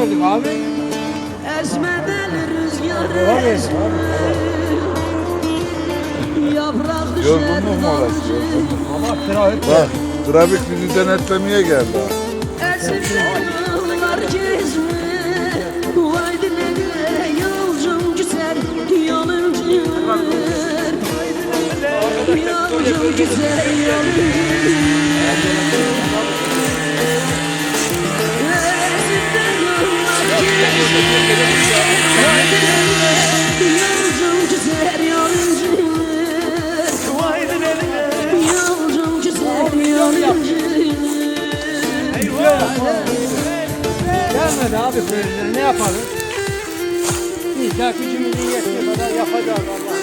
gördük abi. Esmeden rüzgar esmer Yaprak düşer Yorgunluk molası. Ama trafik Bak, trafik bizi denetlemeye geldi. Esmeden gezme. Vay yolcum güzel Yolcum güzel gelmedi abi köyüne ne yapalım? Biz de gücümüzün yettiği kadar yapacağız Allah.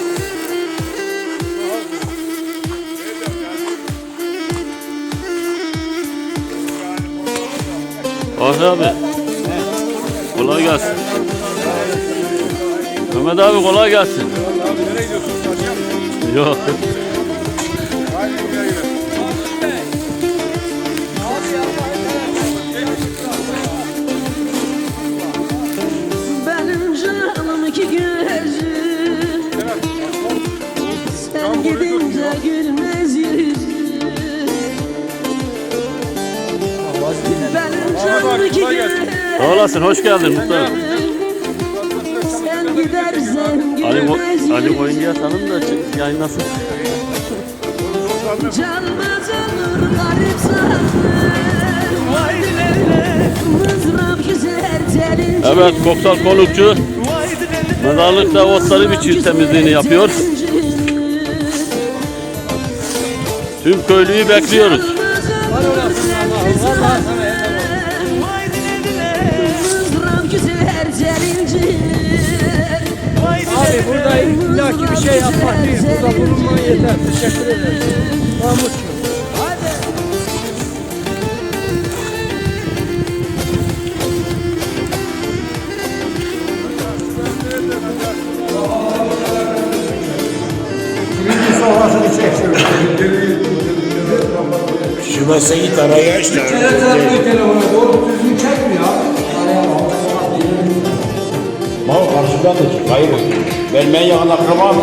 Bahri abi. Kolay gelsin. Mehmet abi kolay gelsin. Abi nereye gidiyorsun? Çarşıya mı? Yok. Sağ olasın, hoş geldin muhtarım. Sen gidersen Ali, Ko- Ali yüzü Koyuncu'ya tanım da çık- yayınlasın. Canmaz olur garip Evet, Koksal Konukçu mezarlıkta otları biçiyor temizliğini yapıyor. Tüm köylüyü bekliyoruz. Var olasın Allah'ım. Vallahi Abi burada illaki bir şey yapmak değil. Burada bulunman yeter. Teşekkür ederim. Mahmutcuğum. Şu masayı taraya aç da. Mal karşıdan da çık. Hayır. Ben ben yakın akrabam.